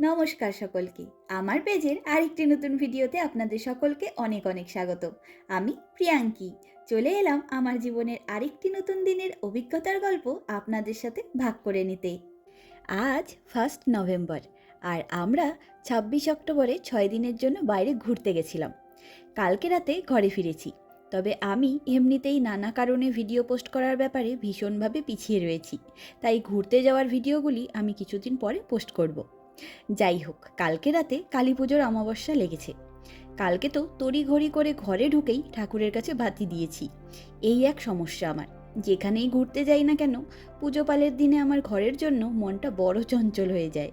নমস্কার সকলকে। আমার পেজের আরেকটি নতুন ভিডিওতে আপনাদের সকলকে অনেক অনেক স্বাগত। আমি প্রিয়াঙ্কি। চলে এলাম আমার জীবনের আরেকটি নতুন দিনের অভিজ্ঞতার গল্প আপনাদের সাথে ভাগ করে নিতে। আজ ফার্স্ট নভেম্বর আর আমরা ছাব্বিশ অক্টোবরে ছয় দিনের জন্য বাইরে ঘুরতে গেছিলাম। কালকে রাতে ঘরে ফিরেছি। তবে আমি এমনিতেই নানা কারণে ভিডিও পোস্ট করার ব্যাপারে ভীষণভাবে পিছিয়ে রয়েছি। তাই ঘুরতে যাওয়ার ভিডিওগুলি আমি কিছুদিন পরে পোস্ট করব। যাই হোক, কালকে রাতে কালী পুজোর অমাবস্যা লেগেছে। কালকে তো তড়িঘড়ি করে ঘরে ঢুকেই ঠাকুরের কাছে বাতি দিয়েছি। এই এক সমস্যা আমার। যেখানেই ঘুরতে যাই না কেন পুজো পালের দিনে আমার ঘরের জন্য মনটা বড় চঞ্চল হয়ে যায়।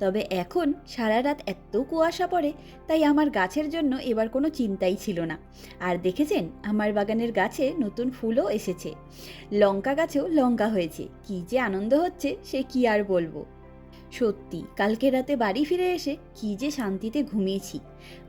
তবে এখন সারা রাত এত কুয়াশা পড়ে, তাই আমার গাছের জন্য এবার কোনো চিন্তাই ছিল না। আর দেখেছেন, আমার বাগানের গাছে নতুন ফুলও এসেছে। লঙ্কা গাছেও লঙ্কা হয়েছে। কি যে আনন্দ হচ্ছে, সে কি আর বলব। সত্যি, কালকে রাতে বাড়ি ফিরে এসে কি যে শান্তিতে ঘুমিয়েছি।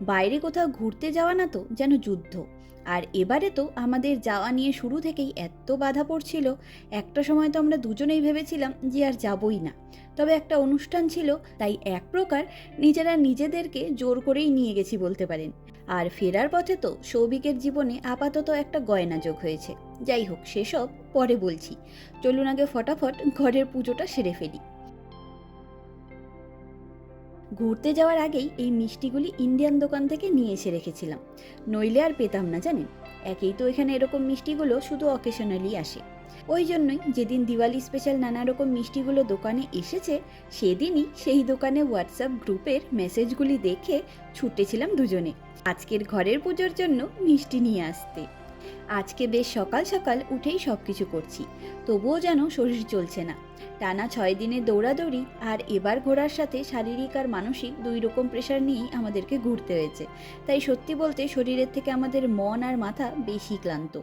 বাইরে কোথাও ঘুরতে যাওয়া না তো যেন যুদ্ধ। আর এবারে তো আমাদের যাওয়া নিয়ে শুরু থেকেই এত বাধা পড়ছিল, একটা সময় তো আমরা দুজনেই ভেবেছিলাম যে আর যাবই না। তবে একটা অনুষ্ঠান ছিল, তাই এক প্রকার নিজেরা নিজেদেরকে জোর করেই নিয়ে গেছি বলতে পারেন। আর ফেরার পথে তো সৌভিকের জীবনে আপাতত একটা গয়না যোগ হয়েছে। যাই হোক, সেসব পরে বলছি। চলুন আগে ফটাফট ঘরের পুজোটা সেরে ফেলি। ঘুরতে যাওয়ার আগেই এই মিষ্টিগুলি ইন্ডিয়ান দোকান থেকে নিয়ে এসে রেখেছিলাম। নইলে আর পেতাম না, জানেন? একেই তো এখানে এরকম মিষ্টিগুলো শুধু অকেশনালি আসে। ওই জন্যই যেদিন দিওয়ালি স্পেশাল নানা রকম মিষ্টিগুলো দোকানে এসেছে, সেদিনই সেই দোকানে হোয়াটসঅ্যাপ গ্রুপের মেসেজগুলি দেখে ছুটেছিলাম দুজনে। আজকের ঘরের পুজোর জন্য মিষ্টি নিয়ে আসতে। আজকে বেশ সকাল সকাল উঠেই সব কিছু করছি, তবুও যেন শরীর চলছে না। টানা ছয় দিনে দৌড়াদৌড়ি আর এবার ঘোরার সাথে শারীরিক আর মানসিক দুই রকম প্রেশার নিয়েই আমাদেরকে ঘুরতে হয়েছে। তাই সত্যি বলতে শরীরের থেকে আমাদের মন আর মাথা বেশি ক্লান্ত।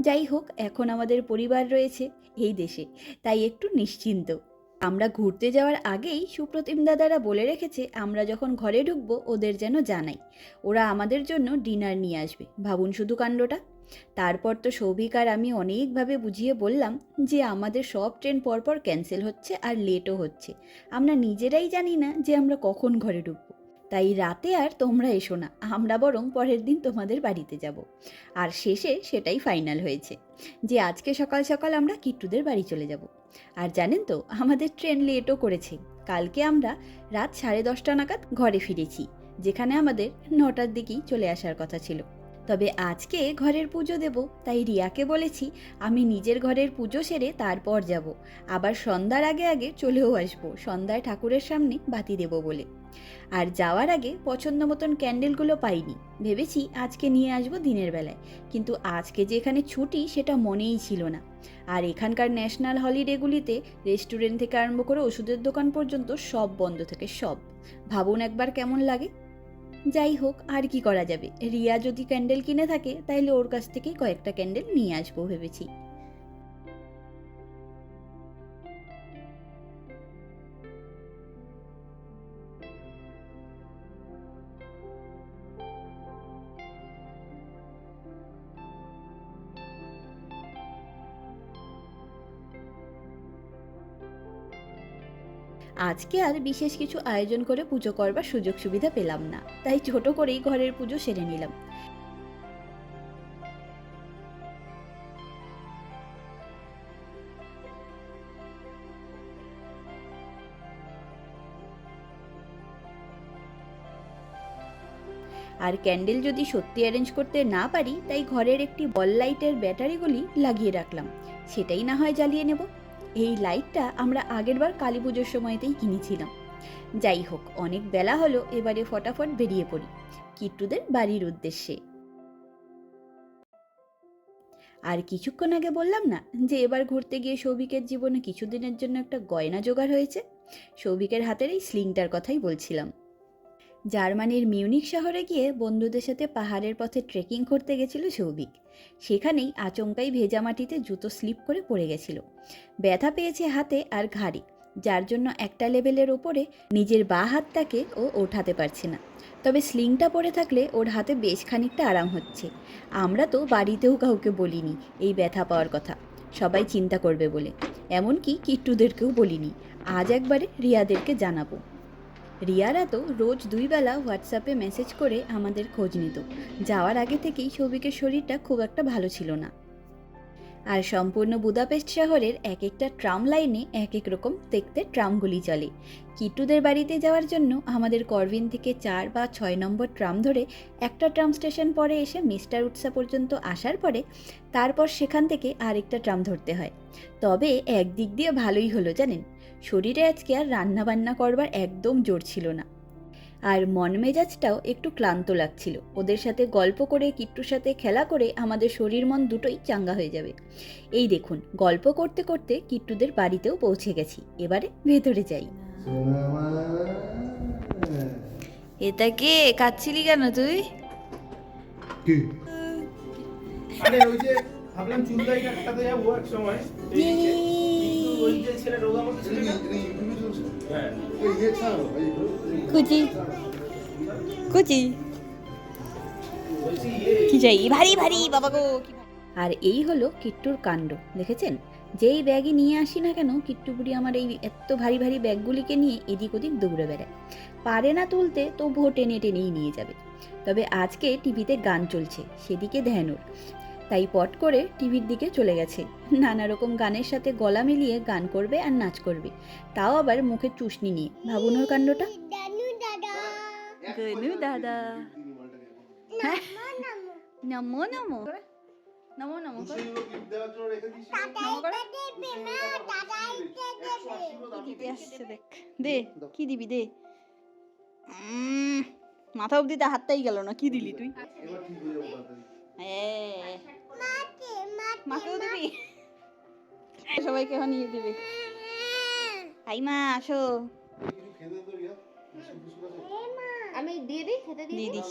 যাই হোক, এখন আমাদের পরিবার রয়েছে এই দেশে, তাই একটু নিশ্চিন্ত। আমরা ঘুরতে যাওয়ার আগেই সুপ্রতিম দাদারা বলে রেখেছে, আমরা যখন ঘরে ঢুকবো ওদের যেন জানাই। ওরা আমাদের জন্য ডিনার নিয়ে আসবে। ভাবুন শুধু কাণ্ডটা। তারপর তো সৌভিক আর আমি অনেকভাবে বুঝিয়ে বললাম যে আমাদের সব ট্রেন পরপর ক্যান্সেল হচ্ছে আর লেটও হচ্ছে। আমরা নিজেরাই জানি না যে আমরা কখন ঘরে ঢুকবো। তাই রাতে আর তোমরা এসো না, আমরা বরং পরের দিন তোমাদের বাড়িতে যাব। আর শেষে সেটাই ফাইনাল হয়েছে যে আজকে সকাল সকাল আমরা কিট্টুদের বাড়ি চলে যাব। আর জানেন তো, আমাদের ট্রেন লেটও করেছে। কালকে আমরা রাত সাড়ে দশটা নাগাদ ঘরে ফিরেছি, যেখানে আমাদের নটার দিকেই চলে আসার কথা ছিল। তবে আজকে ঘরের পুজো দেব, তাই রিয়াকে বলেছি আমি নিজের ঘরের পুজো সেরে তারপর যাব। আবার সন্ধ্যার আগে আগে চলেও আসব, সন্ধ্যায় ঠাকুরের সামনে বাতি দেব বলে। আর যাওয়ার আগে পছন্দ মতন ক্যান্ডেলগুলো পাইনি, ভেবেছি আজকে নিয়ে আসব দিনের বেলায়। কিন্তু আজকে যে এখানে ছুটি সেটা মনেই ছিল না। আর এখানকার ন্যাশনাল হলিডেগুলিতে রেস্টুরেন্ট থেকে আরম্ভ করে ওষুধের দোকান পর্যন্ত সব বন্ধ থাকে, সব। ভাবুন একবার কেমন লাগে। যাই হোক, আর কি করা যাবে? রিয়া যদি ক্যান্ডেল কিনে থাকে তাহলে ওর কাছ থেকেই কয়েকটা ক্যান্ডেল নিয়ে আসব ভেবেছি। আজকে আর বিশেষ কিছু আয়োজন করে পুজো করবার সুযোগ সুবিধা পেলাম না, তাই ছোট করেই ঘরের পুজো সেরে নিলাম। আর ক্যান্ডেল যদি সত্যি অ্যারেঞ্জ করতে না পারি, তাই ঘরের একটি বল লাইটের ব্যাটারিগুলি লাগিয়ে রাখলাম, সেটাই না হয় জ্বালিয়ে নেব। এই লাইটটা আমরা আগেরবার কালী পুজোর সময়তেই কিনেছিলাম। যাই হোক, অনেক বেলা হলো, এবারে ফটাফট বেরিয়ে পড়ি। কিট্টুদের বাড়ির উদ্দেশ্যে। আর কিছুক্ষণ আগে বললাম না যে এবার ঘুরতে গিয়ে সৌভিকের জীবনে কিছুদিনের জন্য একটা গয়না জোগাড় হয়েছে? সৌভিকের হাতের এই স্লিংটার কথাই বলছিলাম। জার্মানির মিউনিক শহরে গিয়ে বন্ধুদের সাথে পাহাড়ের পথে ট্রেকিং করতে গেছিল সৌভিক। সেখানেই আচমকাই ভেজা মাটিতে জুতো স্লিপ করে পড়ে গেছিল। ব্যথা পেয়েছে হাতে আর ঘাড়ে, যার জন্য একটা লেভেলের ওপরে নিজের বা হাতটাকে ও ওঠাতে পারছে না। তবে স্লিংটা পরে থাকলে ওর হাতে বেশ খানিকটা আরাম হচ্ছে। আমরা তো বাড়িতেও কাউকে বলিনি এই ব্যথা পাওয়ার কথা। সবাই চিন্তা করবে বলে। এমনকি কিট্টুদেরকেও বলিনি। আজ একবারে রিয়াদেরকে জানাব। রিয়ারা তো রোজ দুই বেলা হোয়াটসঅ্যাপে মেসেজ করে আমাদের খোঁজ নিত। যাওয়ার আগে থেকেই সৌভিকের শরীরটা খুব একটা ভালো ছিল না। আর সম্পূর্ণ বুদাপেস্ট শহরের এক একটা ট্রাম লাইনে এক এক রকম দেখতে ট্রামগুলি চলে। কিট্টুদের বাড়িতে যাওয়ার জন্য আমাদের করবিন থেকে চার বা ছয় নম্বর ট্রাম ধরে একটা ট্রাম স্টেশন পরে এসে মিস্টার উৎসা পর্যন্ত আসার পরে তারপর সেখান থেকে আরেকটা ট্রাম ধরতে হয়। তবে একদিক দিয়ে ভালোই হলো, জানেন? শরীরে আজকে আর রান্না বান্না করবার একদম জোর ছিল না। আর মন মেজাজটাও একটু ক্লান্ত লাগছিল। ওদের সাথে গল্প করে কিট্টুর সাথে খেলা করে আমাদের শরীর মন দুটোই চাঙ্গা হয়ে যাবে। এই দেখুন গল্প করতে করতে কিট্টুদের বাড়িতেও পৌঁছে গেছি। এবারে ভেতরে যাই। এটা কে? কাচ্ছিলি কেন তুই? কি? আরে ওই যে ভাবলাম চুলদাই কাটতে যাব এক সময়। এই যে, কিন্তু আর এই হলো কিট্টুর কাণ্ড, দেখেছেন? যেই ব্যাগই নিয়ে আসি না কেন, কিট্টু বুড়ি আমার এই এত ভারী ভারী ব্যাগগুলিকে নিয়ে এদিক ওদিক দৌড়ে বেড়ায়। পারে না তুলতে তো তবুও টেনে টেনেই নিয়ে যাবে। তবে আজকে টিভিতে গান চলছে, সেদিকে ধ্যান ওর। তাই পট করে টিভির দিকে চলে গেছে। নানা রকম গানের সাথে গলা মিলিয়ে গান করবে আর নাচ করবে। তাও আবার মুখে চুষনি নিয়ে। ভাবুন কাণ্ডটা। হ্যাঁ। নমো নমো। দেখ। দে দিবি দে। মাথা অব্দি হাতটাই গেল না, কি দিলি তুই? মাকেও দিবি? সবাইকে এখন নিয়ে দিবি। আই মা আসো। আমি দিয়ে দিই খেতে দিয়ে দিই?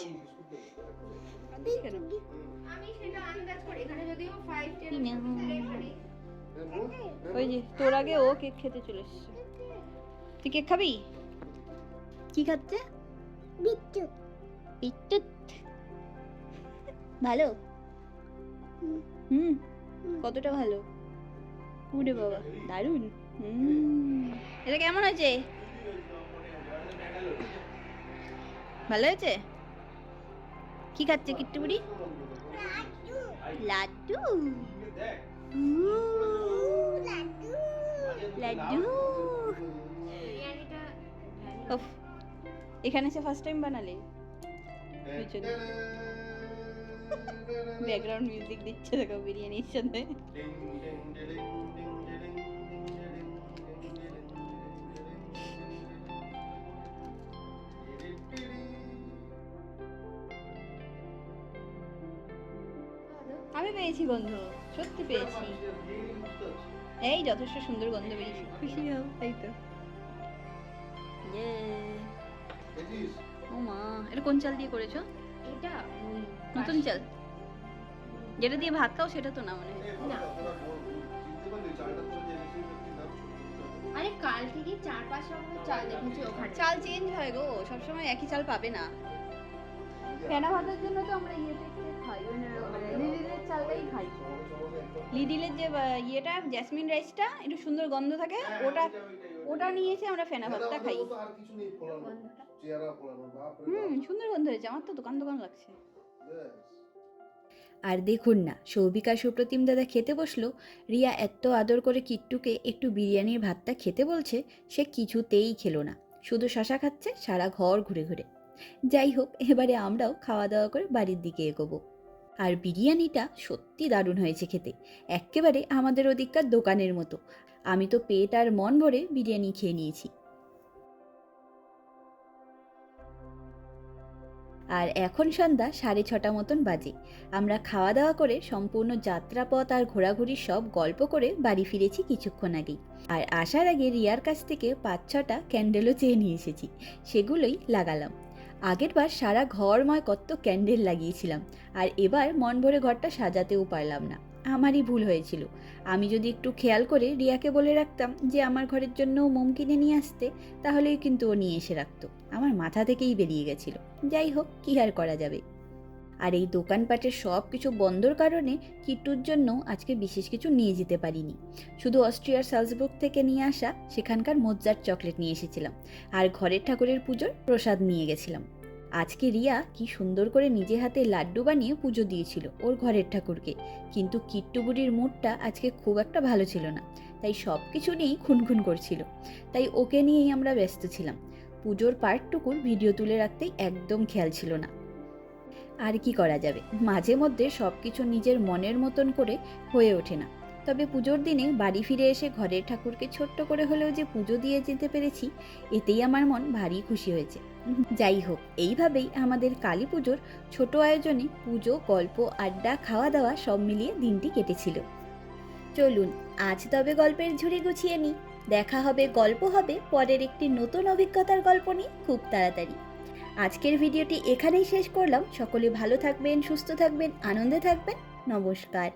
আমি সেটা আন্দাজ করি এখানে যদিও ফাইভ টেন কি নেব? ওই যে তোর আগে ও কেক খেতে চলে এসছে। তুই কেক খাবি? কি খাচ্ছে? ভালো? হুম। কতটা ভালো? উরে বাবা দারুণ। হুম। এটা কেমন আছে ভালো হয়েছে? কি খাচ্ছে কিট্টুবুড়ি লাড্ডু। লাড্ডু। উফ, এখানে সে ফার্স্ট টাইম বানালে। পিছনে ব্যাকগ্রাউন্ড মিউজিক দিচ্ছে দেখো বিরিয়ানির সাথে। আমি পেয়েছি গন্ধ সত্যি পেয়েছি। এই যথেষ্ট সুন্দর গন্ধ পেয়েছি খুশি হও তাই তো। ও মা এটা কোন চাল দিয়ে করেছ? এটা ওই নতুন চাল। যেটা দিয়ে ভাত খাও সেটা তো না মনে হয়। না। আরে কাল থেকে চার পাঁচ রকমের চাল দেখেছি ওখানে। চাল চেঞ্জ হয় গো সবসময় একই চাল পাবে না। ফেনা ভাতের জন্য তো আমরা ইয়েতে খাই মানে লিডিলের চালটাই খাই। লিডিলের যে ইয়েটা জ্যাসমিন রাইসটা একটু সুন্দর গন্ধ থাকে ওটা ওটা নিয়ে এসে আমরা ফেনা ভাতটা খাই। হুম সুন্দর গন্ধ হয়েছে আমার তো দোকান দোকান লাগছে। আর দেখুন না সৌভিকা সুপ্রতিম দাদা খেতে বসল রিয়া এত আদর করে কিট্টুকে একটু বিরিয়ানির ভাতটা খেতে বলছে সে কিছুতেই খেলো না শুধু শশা খাচ্ছে সারা ঘর ঘুরে ঘুরে। যাই হোক এবারে আমরাও খাওয়া দাওয়া করে বাড়ির দিকে এগোবো। আর বিরিয়ানিটা সত্যি দারুণ হয়েছে খেতে এক্কেবারে আমাদের ওদিককার দোকানের মতো আমি তো পেট আর মন ভরে বিরিয়ানি খেয়ে নিয়েছি। আর এখন সন্ধ্যা সাড়ে ছটা মতন বাজে। আমরা খাওয়া দাওয়া করে সম্পূর্ণ যাত্রাপথ আর ঘোরাঘুরি সব গল্প করে বাড়ি ফিরেছি কিছুক্ষণ আগেই। আর আসার আগে রিয়ার কাছ থেকে পাঁচ ছটা ক্যান্ডেলও চেয়ে নিয়ে এসেছি। সেগুলোই লাগালাম। আগেরবার সারা ঘরময় কত ক্যান্ডেল লাগিয়েছিলাম। আর এবার মন ভরে ঘরটা সাজাতেও পারলাম না। আমারই ভুল হয়েছিল। আমি যদি একটু খেয়াল করে রিয়াকে বলে রাখতাম যে আমার ঘরের জন্য মোম কিনে নিয়ে আসতে, তাহলেই কিন্তু ও নিয়ে এসে রাখতো। আমার মাথা থেকেই বেরিয়ে গেছিল। যাই হোক, কী আর করা যাবে? আর এই দোকানপাটের সব কিছু বন্ধর কারণে কিট্টুর জন্য আজকে বিশেষ কিছু নিয়ে যেতে পারিনি। শুধু অস্ট্রিয়ার সালসবুক থেকে নিয়ে আসা সেখানকার মোজ্জার চকলেট নিয়ে এসেছিলাম। আর ঘরের ঠাকুরের পুজোর প্রসাদ নিয়ে গেছিলাম। আজকে রিয়া কি সুন্দর করে নিজে হাতে লাড্ডু বানিয়ে পুজো দিয়েছিল ওর ঘরের ঠাকুরকে। কিন্তু কিট্টু বুড়ির মুডটা আজকে খুব একটা ভালো ছিল না। তাই সব কিছু নিয়েই খুনখুন করছিল। তাই ওকে নিয়েই আমরা ব্যস্ত ছিলাম। পুজোর পার্টটুকুর ভিডিও তুলে রাখতেই একদম খেয়াল ছিল না। আর কি করা যাবে? মাঝে মধ্যে সব কিছু নিজের মনের মতন করে হয়ে ওঠে না। তবে পুজোর দিনে বাড়ি ফিরে এসে ঘরের ঠাকুরকে ছোট্ট করে হলেও যে পুজো দিয়ে যেতে পেরেছি, এতেই আমার মন ভারী খুশি হয়েছে। যাই হোক এইভাবেই আমাদের কালী পুজোর ছোট আয়োজনে পুজো, গল্প, আড্ডা খাওয়া দাওয়া সব মিলিয়ে দিনটি কেটেছিল। চলুন, আজ তবে গল্পের ঝুড়ি গুছিয়ে নিই। দেখা হবে, গল্প হবে, পরের একটি নতুন অভিজ্ঞতার গল্প নিয়ে খুব তাড়াতাড়ি। আজকের ভিডিওটি এখানেই শেষ করলাম। সকলে ভালো থাকবেন, সুস্থ থাকবেন, আনন্দে থাকবেন। নমস্কার।